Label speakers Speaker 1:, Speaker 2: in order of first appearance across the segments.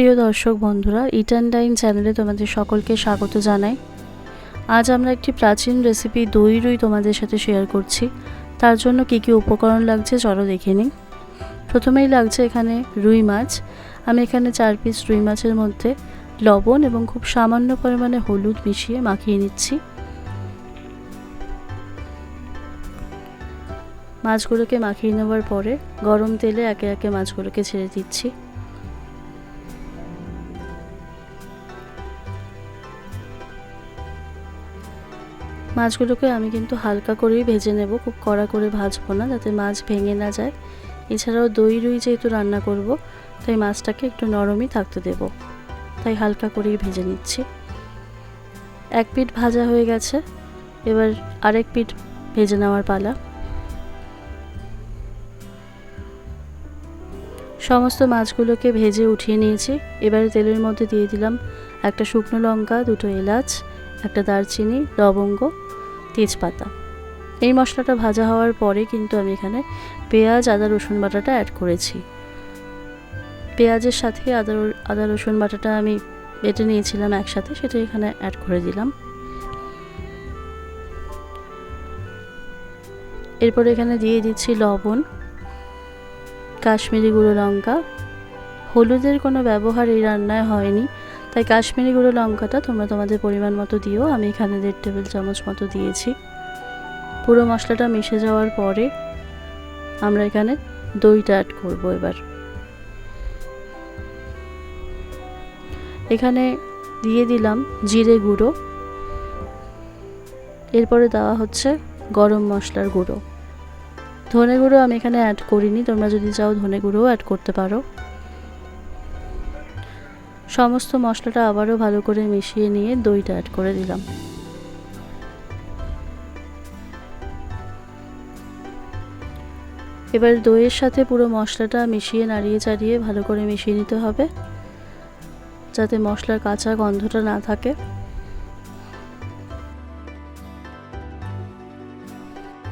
Speaker 1: প্রিয় দর্শক বন্ধুরা ইটান ডাইন চ্যানেলে তোমাদের সকলকে স্বাগত জানাই। আজ আমরা একটি প্রাচীন রেসিপি দই রুই তোমাদের সাথে শেয়ার করছি। তার জন্য কী কী উপকরণ লাগছে চলো দেখে নিই। প্রথমেই লাগছে এখানে রুই মাছ। আমি এখানে চার পিস রুই মাছের মধ্যে লবণ এবং খুব সামান্য পরিমাণে হলুদ মিশিয়ে মাখিয়ে নিচ্ছি। মাছগুলোকে মাখিয়ে নেওয়ার পরে গরম তেলে একে একে মাছগুলোকে ছেড়ে দিচ্ছি। মাছগুলোকে আমি কিন্তু হালকা করেই ভেজে নেব, খুব কড়া করে ভাজবো না যাতে মাছ ভেঙে না যায়। এছাড়াও দই রুই যেহেতু রান্না করব, তাই মাছটাকে একটু নরমই থাকতে দেব। তাই হালকা করেই ভেজে নিচ্ছি। এক পিঠ ভাজা হয়ে গেছে, এবার আরেক পিঠ ভেজে নেওয়ার পালা। সমস্ত মাছগুলোকে ভেজে উঠিয়ে নিয়েছি। এবারে তেলের মধ্যে দিয়ে দিলাম একটা শুকনো লঙ্কা, দুটো এলাচ, একটা দারচিনি, লবঙ্গ তেজপাতা। এই মশলাটা ভাজা হওয়ার পরে কিন্তু আমি এখানে পেঁয়াজ, আদা, রসুন বাটাটা অ্যাড করেছি। পেঁয়াজের সাথে আদা আদা, রসুন বাটাটা আমি বেটে নিয়েছিলাম একসাথে, সেটা এখানে অ্যাড করে দিলাম। এরপর এখানে দিয়ে দিচ্ছি লবণ, কাশ্মীরি গুঁড়ো লঙ্কা। হলুদের কোনো ব্যবহার এই রান্নায় হয়নি। তাই কাশ্মীরি গুঁড়ো লঙ্কাটা তোমরা তোমাদের পরিমাণ মতো দিও। আমি এখানে দেড় টেবিল চামচ মতো দিয়েছি। পুরো মশলাটা মিশে যাওয়ার পরে আমরা এখানে দইটা অ্যাড করব এবার। এখানে দিয়ে দিলাম জিরে গুঁড়ো। এরপরে দেওয়া হচ্ছে গরম মশলার গুঁড়ো। ধনে গুঁড়ো আমি এখানে অ্যাড করিনি, তোমরা যদি চাও ধনে গুঁড়োও অ্যাড করতে পারো। সমস্ত মশলাটা আবারও ভালো করে মিশিয়ে নিয়ে দইটা অ্যাড করে দিলাম। এবার দইয়ের সাথে পুরো মশলাটা মিশিয়ে নাড়িয়ে চাড়িয়ে ভালো করে মিশিয়ে নিতে হবে, যাতে মশলার কাঁচা গন্ধটা না থাকে।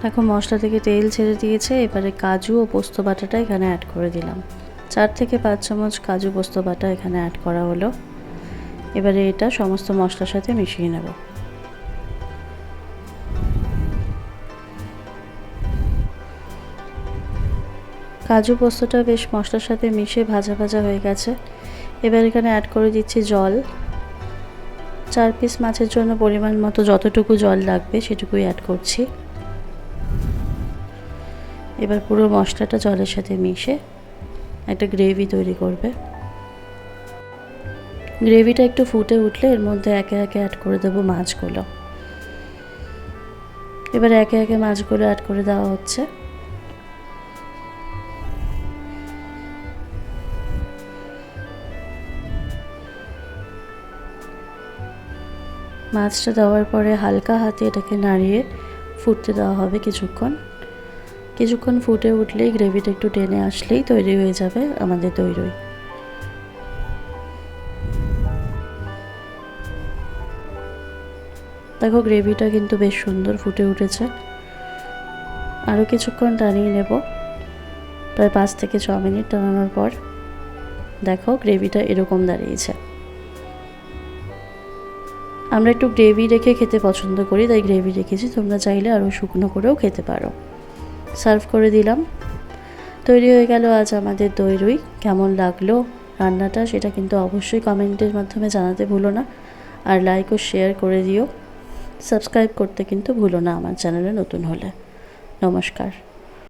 Speaker 1: দেখো, মশলা থেকে তেল ছেড়ে দিয়েছে, এবারে কাজু ও পোস্ত বাটাটা এখানে অ্যাড করে দিলাম। চার থেকে পাঁচ চামচ কাজু পোস্ত বাটা এখানে অ্যাড করা হলো। এবারে এটা সমস্ত মশলার সাথে মিশিয়ে নেব। কাজু পোস্তটা বেশ মশলার সাথে মিশে ভাজা ভাজা হয়ে গেছে। এবার এখানে অ্যাড করে দিচ্ছি জল। চার পিস মাছের জন্য পরিমাণ মতো যতটুকু জল লাগবে সেটুকুই অ্যাড করছি। এবার পুরো মশলাটা জলের সাথে মিশে একটা গ্রেভি তৈরি করবে। গ্রেভিটা একটু ফুটে উঠলে এর মধ্যে একে একে অ্যাড করে দেবো মাছগুলো। এবার একে একে মাছগুলো অ্যাড করে দেওয়া হচ্ছে। মাছটা দেওয়ার পরে হালকা হাতে এটাকে নাড়িয়ে ফুটতে দেওয়া হবে কিছুক্ষণ। কিছুক্ষণ ফুটে উঠলেই গ্রেভিটা একটু টেনে আসলেই তৈরি হয়ে যাবে আমাদের রই দেখো, গ্রেভিটা কিন্তু বেশ সুন্দর ফুটে উঠেছে। আরও কিছুক্ষণ টানিয়ে নেব। প্রায় পাঁচ থেকে ছ মিনিট টানানোর পর দেখো, গ্রেভিটা এরকম দাঁড়িয়েছে। আমরা একটু গ্রেভি রেখে খেতে পছন্দ করি, তাই গ্রেভি রেখেছি। তোমরা চাইলে আরও শুকনো করেও খেতে পারো। সার্ভ করে দিলাম। তৈরি হয়ে গেল আজ আমাদের দই রুই। কেমন লাগল রান্নাটা সেটা কিন্তু অবশ্যই কমেন্টের মাধ্যমে জানাতে ভুলো না। আর লাইক ও শেয়ার করে দিও। সাবস্ক্রাইব করতে কিন্তু ভুলো না আমার চ্যানেলে নতুন হলে। নমস্কার।